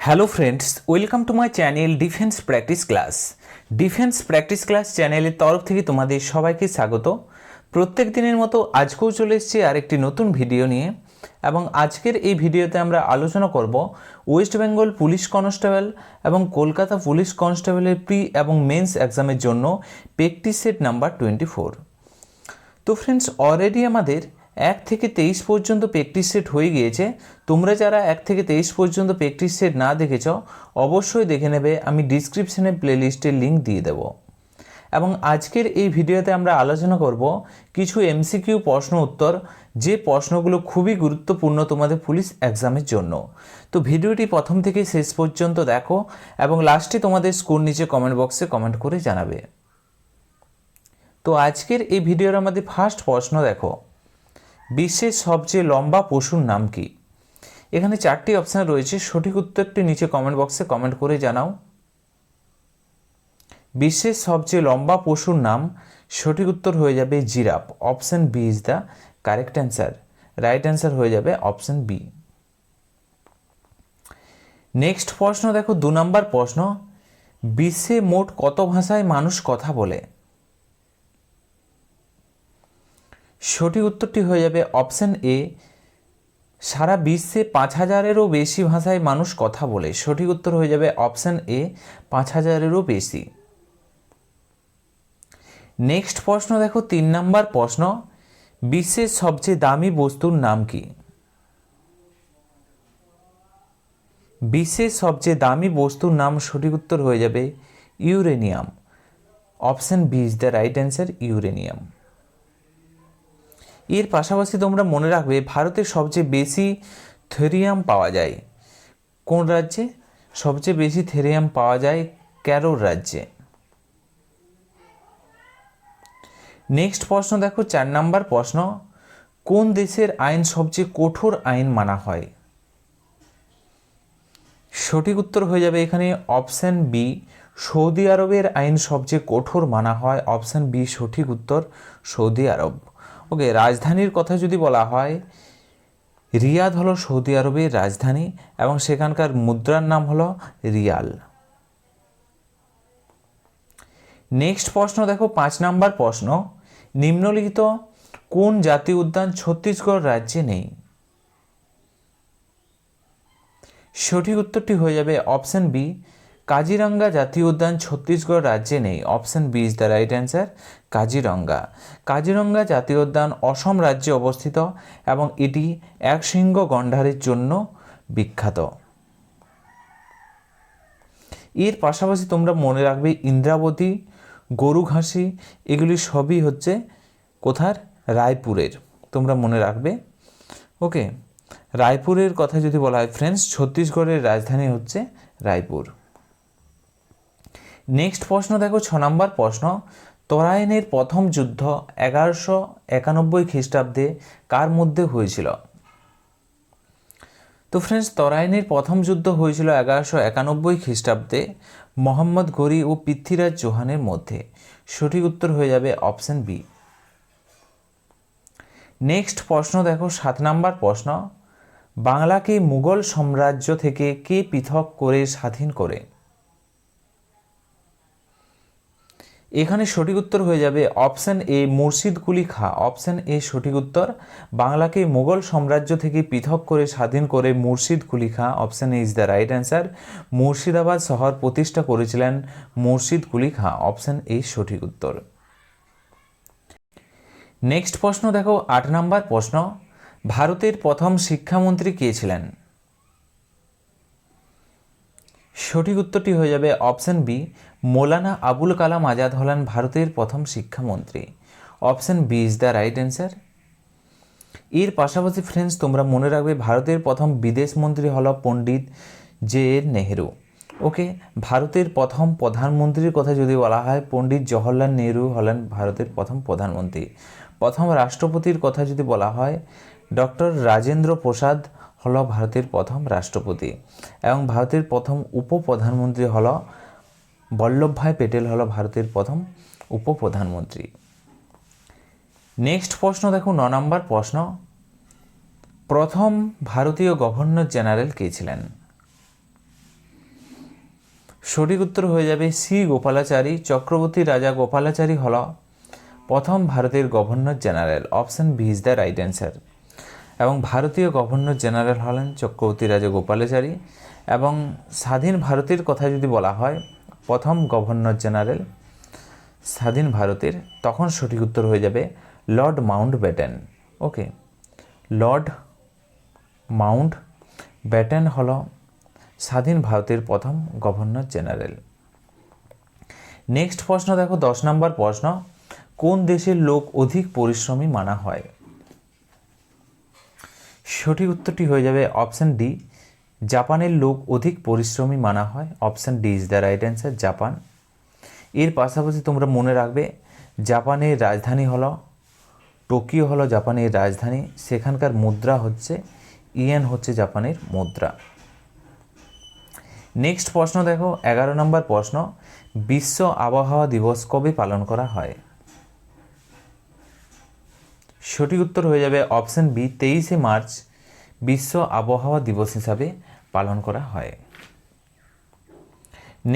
Hello friends welcome to my channel defence practice class defence practice class চ্যানেলের তরফ থেকে তোমাদের সবাইকে স্বাগত। প্রত্যেক দিনের মতো আজকেও চলে এসেছি আরেকটি নতুন ভিডিও নিয়ে এবং আজকের এই ভিডিওতে আমরা আলোচনা করব ওয়েস্ট বেঙ্গল পুলিশ কনস্টেবল এবং কলকাতা পুলিশ কনস্টেবলের প্রি এবং মেন্স এক্সামের জন্য practice set number twenty four তো ফ্রেন্ডস অলরেডি আমাদের এক থেকে তেইশ পর্যন্ত প্র্যাকটিস সেট হয়ে গিয়েছে। তোমরা যারা এক থেকে তেইশ পর্যন্ত প্র্যাকটিস সেট না দেখেছ, অবশ্যই দেখে নেবে, আমি ডিসক্রিপশনে প্লেলিস্টের লিঙ্ক দিয়ে দেবো। এবং আজকের এই ভিডিওতে আমরা আলোচনা করব কিছু এমসিকিউ প্রশ্ন উত্তর, যে প্রশ্নগুলো খুবই গুরুত্বপূর্ণ তোমাদের পুলিশ এক্সামের জন্য। তো ভিডিওটি প্রথম থেকে শেষ পর্যন্ত দেখো এবং লাস্টে তোমাদের স্কোর নিচে কমেন্ট বক্সে কমেন্ট করে জানাবে। তো আজকের এই ভিডিওর আমাদের ফার্স্ট প্রশ্ন দেখো। বিশ্বের সবচেয়ে লম্বা পশুর নাম কি? এখানে চারটি অপশান রয়েছে। সঠিক উত্তরটি নিচে কমেন্ট বক্সে কমেন্ট করে জানাও। বিশ্বের সবচেয়ে লম্বা পশুর নাম, সঠিক উত্তর হয়ে যাবে giraffe. Option B is the correct answer right answer হয়ে যাবে অপশান বি নেক্সট প্রশ্ন দেখো, দু নম্বর প্রশ্ন। বিশ্বে মোট কত ভাষায় মানুষ কথা বলে? সঠিক উত্তরটি হয়ে যাবে অপশন এ, সারা বিশ্বে পাঁচ হাজারেরও বেশি ভাষায় মানুষ কথা বলে। সঠিক উত্তর হয়ে যাবে অপশন এ, পাঁচ হাজারেরও বেশি। নেক্সট প্রশ্ন দেখো, তিন নাম্বার প্রশ্ন, বিশ্বের সবচেয়ে দামি বস্তুর নাম কি? বিশ্বের সবচেয়ে দামি বস্তুর নাম সঠিক উত্তর হয়ে যাবে uranium. Option B is the right answer, uranium. এর পাশাপাশি তোমরা মনে রাখবে ভারতের সবচেয়ে বেশি থেরিয়াম পাওয়া যায়। কোন রাজ্যে? সবচেয়ে বেশি থেরিয়াম পাওয়া যায় ক্যারোর রাজ্যে। নেক্সট প্রশ্ন দেখো, চার নাম্বার প্রশ্ন, কোন দেশের আইন সবচেয়ে কঠোর আইন মানা হয়? সঠিক উত্তর হয়ে যাবে এখানে অপশান বি সৌদি আরবের আইন সবচেয়ে কঠোর মানা হয়। অপশান বি সঠিক উত্তর সৌদি আরব। ওকে, রাজধানীর কথা যদি বলা হয়, রিয়াদ হলো সৌদি আরবের রাজধানী এবং সেখানকার মুদ্রার নাম হলো রিয়াল। নেক্সট প্রশ্ন, দেখো, পাঁচ নাম্বার প্রশ্ন। নিম্নলিখিত কোন জাতীয় উদ্যান ছত্তিশগড় রাজ্যে নেই? সঠিক উত্তরটি হয়ে যাবে অপশন বি কাজিরাঙ্গা জাতীয় উদ্যান ছত্তিশগড় রাজ্যে নেই। Option B is the right answer, Kaziranga. Kaziranga জাতীয় উদ্যান অসম রাজ্যে অবস্থিত এবং এটি এক সিংহ গন্ডারের জন্য বিখ্যাত। এর পাশাপাশি তোমরা মনে রাখবে ইন্দ্রাবতী গরু ঘাসি এগুলি সবই হচ্ছে কোথার? রায়পুরের। তোমরা মনে রাখবে। ওকে, রায়পুরের কথা যদি বলা হয় ফ্রেন্ডস ছত্তিশগড়ের রাজধানী হচ্ছে রায়পুর। নেক্সট প্রশ্ন দেখো, ছ নম্বর প্রশ্ন। তরাইনের প্রথম যুদ্ধ এগারোশো একানব্বই খ্রিস্টাব্দে কার মধ্যে হয়েছিল? তো ফ্রেন্ডস তরাইনের প্রথম যুদ্ধ হয়েছিল এগারোশো একানব্বই খ্রিস্টাব্দে মোহাম্মদ গরি ও পৃথ্বীরাজ চৌহানের মধ্যে। সঠিক উত্তর হয়ে যাবে অপশন বি নেক্সট প্রশ্ন দেখো, সাত নাম্বার প্রশ্ন। বাংলাকে মুঘল সাম্রাজ্য থেকে কে পৃথক করে স্বাধীন করে? এখানে সঠিক উত্তর হয়ে যাবে অপশান এ মুর্শিদ কুলি খা। অপশন এ সঠিক উত্তর, বাংলাকে মুঘল সাম্রাজ্য থেকে পৃথক করে স্বাধীন করে Murshid Quli Khan. Option A is the right answer, Murshidabad শহর প্রতিষ্ঠা করেছিলেন মুর্শিদ কুলি খা। অপশন এ সঠিক উত্তর। নেক্সট প্রশ্ন দেখো, আট নাম্বার প্রশ্ন, ভারতের প্রথম শিক্ষামন্ত্রী কে ছিলেন? সঠিক উত্তরটি হয়ে যাবে অপশন বি, মৌলানা আবুল কালাম আজাদ হলেন ভারতের প্রথম শিক্ষামন্ত্রী। Option B is the right answer. এর পাশাপাশি ফ্রেন্ডস তোমরা মনে রাখবে ভারতের প্রথম বিদেশ মন্ত্রী হল পণ্ডিত জে এর নেহেরু। ওকে ভারতের প্রথম প্রধানমন্ত্রীর কথা যদি বলা হয়, পণ্ডিত জওহরলাল নেহরু হলেন ভারতের প্রথম প্রধানমন্ত্রী। প্রথম রাষ্ট্রপতির কথা যদি বলা হয়, ডক্টর রাজেন্দ্র প্রসাদ হল ভারতের প্রথম রাষ্ট্রপতি এবং ভারতের প্রথম উপপ্রধানমন্ত্রী হল বল্লভভাই পেটেল হল ভারতের প্রথম উপপ্রধানমন্ত্রী। নেক্সট প্রশ্ন দেখো ন নম্বর প্রশ্ন। প্রথম ভারতীয় গভর্নর জেনারেল কে ছিলেন? সঠিক উত্তর হয়ে যাবে সি গোপালাচারী, চক্রবর্তী রাজা গোপালাচারী হল প্রথম ভারতের governor general. Option B is the right answer এবং ভারতীয় গভর্নর জেনারেল হলেন চক্রবর্তী রাজা গোপালাচারী এবং স্বাধীন ভারতের কথা যদি বলা হয়, প্রথম গভর্নর জেনারেল স্বাধীন ভারতের, তখন সঠিক উত্তর হয়ে যাবে Lord Mountbatten okay, Lord Mountbatten হল স্বাধীন ভারতের প্রথম গভর্নর জেনারেল। নেক্সট প্রশ্ন দেখো, দশ নম্বর প্রশ্ন, কোন দেশের লোক অধিক পরিশ্রমী মানা হয়? সঠিক উত্তরটি হয়ে যাবে অপশান ডি, জাপানের লোক অধিক পরিশ্রমী মানা হয়। Option D is the right answer, Japan. এর পাশাপাশি তোমরা মনে রাখবে, জাপানের রাজধানী হলো, টোকিও হলো জাপানের রাজধানী। সেখানকার মুদ্রা হচ্ছে, ইয়েন হচ্ছে জাপানের মুদ্রা। নেক্সট প্রশ্ন দেখো, এগারো নম্বর প্রশ্ন, বিশ্ব আবহাওয়া দিবস কবে পালন করা হয়? সঠিক উত্তর হয়ে যাবে অপশন বি, তেইশে মার্চ বিশ্ব আবহাওয়া দিবস হিসাবে পালন করা হয়।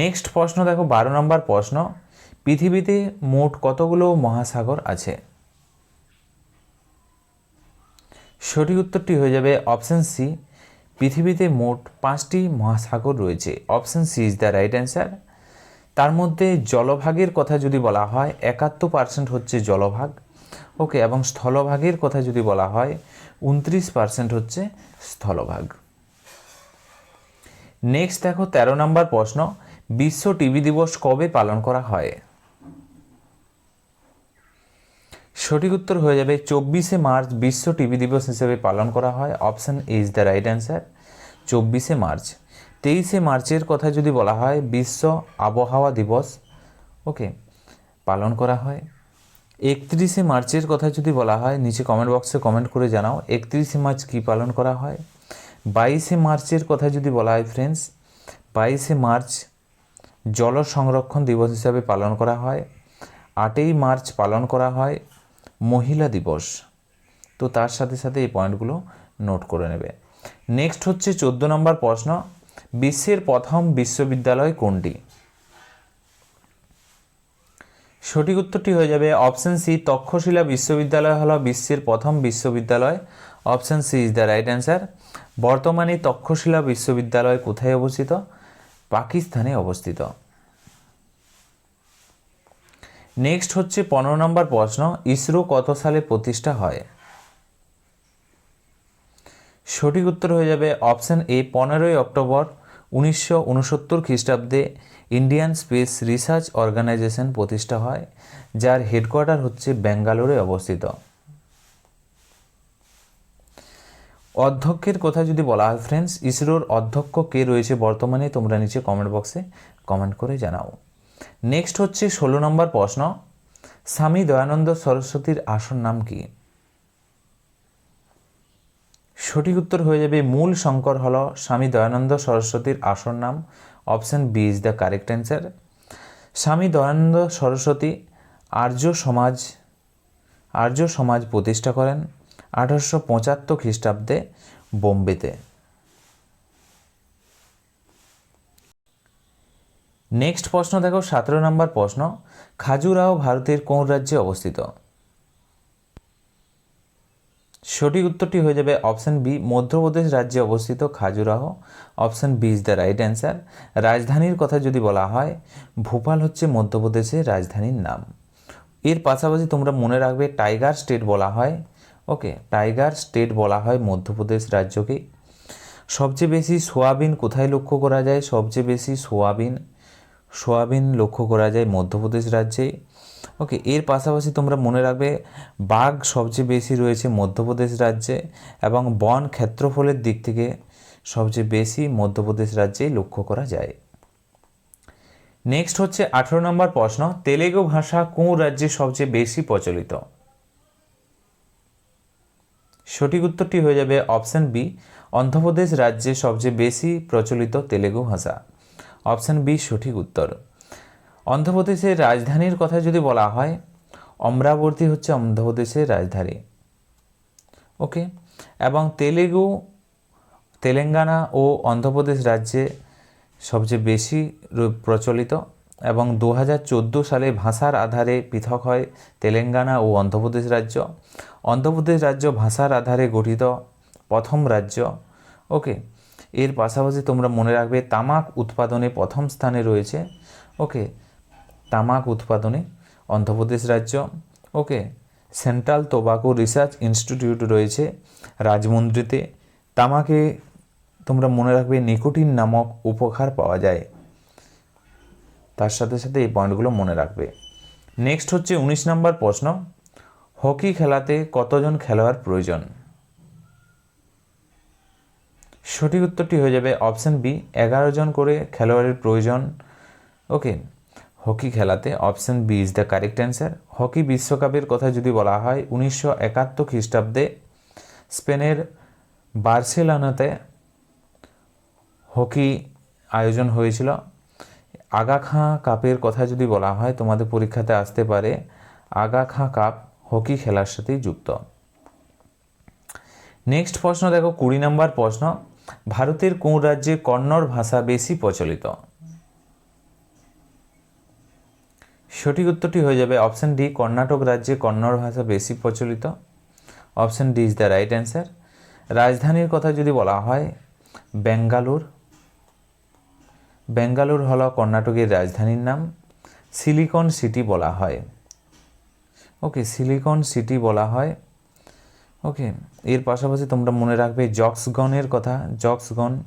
নেক্সট প্রশ্ন, দেখো বারো নম্বর প্রশ্ন, পৃথিবীতে মোট কতগুলো মহাসাগর আছে? সঠিক উত্তরটি হয়ে যাবে অপশন সি, পৃথিবীতে মোট পাঁচটি মহাসাগর রয়েছে। Option C is the right answer. তার মধ্যে জলভাগের কথা যদি বলা হয়, একাত্তর পার্সেন্ট হচ্ছে জলভাগ ওকে, এবং স্থলভাগের কথা যদি বলা হয়, উনত্রিশ পার্সেন্ট হচ্ছে স্থলভাগ। নেক্সট দেখো, তেরো নম্বর প্রশ্ন, বিশ্ব টিভি দিবস কবে পালন করা হয়? সঠিক উত্তর হয়ে যাবে, চব্বিশে মার্চ বিশ্ব টিভি দিবস হিসেবে পালন করা হয়। Option is the right answer চব্বিশে মার্চ। তেইশে মার্চের কথা যদি বলা হয়, বিশ্ব আবহাওয়া দিবস, ওকে, পালন করা হয়। একত্রিশে মার্চের কথা যদি বলা হয়, নিচে কমেন্ট বক্সে কমেন্ট করে জানাও, একত্রিশে মার্চ কী পালন করা হয়? বাইশে মার্চের কথা যদি বলা হয় ফ্রেন্ডস বাইশে মার্চ জল সংরক্ষণ দিবস হিসাবে পালন করা হয়, আটই মার্চ পালন করা হয়, মহিলা দিবস। তো তার সাথে সাথে এই পয়েন্টগুলো নোট করে নেবে। নেক্সট হচ্ছে চোদ্দ নম্বর প্রশ্ন, বিশ্বের প্রথম বিশ্ববিদ্যালয় কোনটি? সঠিক উত্তরটি হয়ে যাবে অপশন সি, তক্ষশিলা বিশ্ববিদ্যালয় হলো বিশ্বের প্রথম বিশ্ববিদ্যালয়। Option C is the right answer. বর্তমানে তক্ষশিলা বিশ্ববিদ্যালয় কোথায় অবস্থিত? পাকিস্তানে অবস্থিত। নেক্সট হচ্ছে পনেরো নম্বর প্রশ্ন, ইসরো কত সালে প্রতিষ্ঠা হয়? সঠিক উত্তর হয়ে যাবে অপশন এ, পনেরোই অক্টোবর। উনিশশো উনসত্তর খ্রিস্টাব্দে ইন্ডিয়ান স্পেস রিসার্চ অর্গানাইজেশন প্রতিষ্ঠা হয়, যার হেডকোয়ার্টার হচ্ছে ব্যাঙ্গালোরে অবস্থিত। অধ্যক্ষের কথা যদি বলা হয়, ফ্রেন্ডস, ইসরোর অধ্যক্ষ কে রয়েছে বর্তমানে তোমরা নিচে কমেন্ট বক্সে কমেন্ট করে জানাও। নেক্সট হচ্ছে ষোলো নম্বর প্রশ্ন, স্বামী দয়ানন্দ সরস্বতীর আসন নাম কি? সঠিক উত্তর হয়ে যাবে মূল শঙ্কর হল স্বামী দয়ানন্দ সরস্বতীর আসন নাম option B is the correct answer Swami Dayananda Saraswati আর্য সমাজ আর্য সমাজ প্রতিষ্ঠা করেন আঠারোশো পঁচাত্তর খ্রিস্টাব্দে বোম্বেতে। নেক্সট প্রশ্ন দেখো, সতেরো নম্বর প্রশ্ন, খাজুরাও ভারতের কোন রাজ্যে অবস্থিত? সঠিক উত্তরটি হয়ে যাবে অপশান বি, মধ্যপ্রদেশ রাজ্যে অবস্থিত Khajuraho. Option B is the right answer. রাজধানীর কথা যদি বলা হয়, ভোপাল হচ্ছে মধ্যপ্রদেশের রাজধানীর নাম। এর পাশাপাশি তোমরা মনে রাখবে টাইগার স্টেট বলা হয়। ওকে, টাইগার স্টেট বলা হয় মধ্যপ্রদেশ রাজ্যকে। সবচেয়ে বেশি সোয়াবিন কোথায় লক্ষ্য করা যায়? সবচেয়ে বেশি সোয়াবিন সোয়াবিন লক্ষ্য করা যায় মধ্যপ্রদেশ রাজ্যে। ওকে এর পাশাপাশি তোমরা মনে রাখবে, বাঘ সবচেয়ে বেশি রয়েছে মধ্যপ্রদেশ রাজ্যে এবং বন ক্ষেত্রফলের দিক থেকে সবচেয়ে বেশি মধ্যপ্রদেশ রাজ্যেই লক্ষ্য করা যায়। নেক্সট হচ্ছে আঠেরো নম্বর প্রশ্ন, তেলেগু ভাষা কোন রাজ্যে সবচেয়ে বেশি প্রচলিত? সঠিক উত্তরটি হয়ে যাবে অপশন বি অন্ধ্রপ্রদেশ রাজ্যে সবচেয়ে বেশি প্রচলিত তেলেগু ভাষা। অপশন বি সঠিক উত্তর। অন্ধ্রপ্রদেশের রাজধানীর কথা যদি বলা হয়, অমরাবতী হচ্ছে অন্ধ্রপ্রদেশের রাজধানী। ওকে? এবং তেলেগু, তেলেঙ্গানা ও অন্ধ্রপ্রদেশ রাজ্যে সবচেয়ে বেশি প্রচলিত এবং দু হাজার চোদ্দ সালে ভাষার আধারে পৃথক হয় তেলেঙ্গানা ও অন্ধ্রপ্রদেশ রাজ্য। অন্ধ্রপ্রদেশ রাজ্য ভাষার আধারে গঠিত প্রথম রাজ্য। ওকে? এর পাশাপাশি তোমরা মনে রাখবে তামাক উৎপাদনে প্রথম স্থানে রয়েছে। ওকে? তামাক উৎপাদনে অন্ধ্রপ্রদেশ রাজ্য। Okay, central tobacco research institute রয়েছে রাজমন্দ্রিতে। তামাকে তোমরা মনে রাখবে নিকোটিন নামক উপকার পাওয়া যায়। তার সাথে সাথে এই পয়েন্টগুলো মনে রাখবে। নেক্সট হচ্ছে উনিশ নম্বর প্রশ্ন, হকি খেলাতে কতজন খেলোয়াড় প্রয়োজন? সঠিক উত্তরটি হয়ে যাবে অপশন বি, এগারো জন করে খেলোয়াড়ের প্রয়োজন। ওকে হকি খেলাতে option B is the correct answer. Hockey বিশ্বকাপের কথা যদি বলা হয়, উনিশশো একাত্তর খ্রিস্টাব্দে স্পেনের বার্সেলোনাতে হকি আয়োজন হয়েছিল। আগা খাঁ কাপের কথা যদি বলা হয়, তোমাদের পরীক্ষাতে আসতে পারে আগা খাঁ কাপ হকি খেলার সাথেই যুক্ত। নেক্সট প্রশ্ন দেখো, কুড়ি নম্বর প্রশ্ন, ভারতের কোন রাজ্যে কন্নড় ভাষা বেশি প্রচলিত? সঠিক উত্তরটি হয়ে যাবে অপশান ডি, কর্ণাটক রাজ্যে কন্নড় ভাষা বেশি প্রচলিত। Option D is the right answer. রাজধানীর কথা যদি বলা হয়, বেঙ্গালুর। বেঙ্গালুর হল কর্ণাটকের রাজধানীর নাম। সিলিকন সিটি বলা হয়। ওকে, সিলিকন সিটি বলা হয়। ওকে, এর পাশাপাশি তোমরা মনে রাখবে জক্সগনের কথা। জক্সগন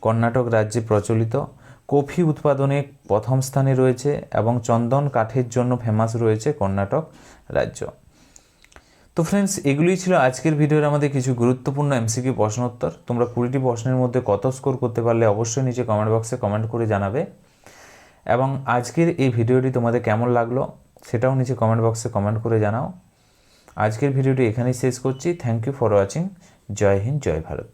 কর্ণাটক রাজ্যে প্রচলিত। কফি উৎপাদনে প্রথম স্থানে রয়েছে এবং চন্দন কাঠের জন্য ফেমাস রয়েছে কর্ণাটক রাজ্য। তো ফ্রেন্ডস এগুলোই ছিল আজকের ভিডিওর আমাদের কিছু গুরুত্বপূর্ণ এমসিকিউ প্রশ্নোত্তর তোমরা কুড়িটি প্রশ্নের মধ্যে কত স্কোর করতে পারলে অবশ্যই নিচে কমেন্ট বক্সে কমেন্ট করে জানাবে। এবং আজকের এই ভিডিওটি তোমাদের কেমন লাগল সেটাও নিচে কমেন্ট বক্সে কমেন্ট করে জানাও। আজকের ভিডিওটি এখানেই শেষ করছি। Thank you for watching Jai Hind, Jai Bharat.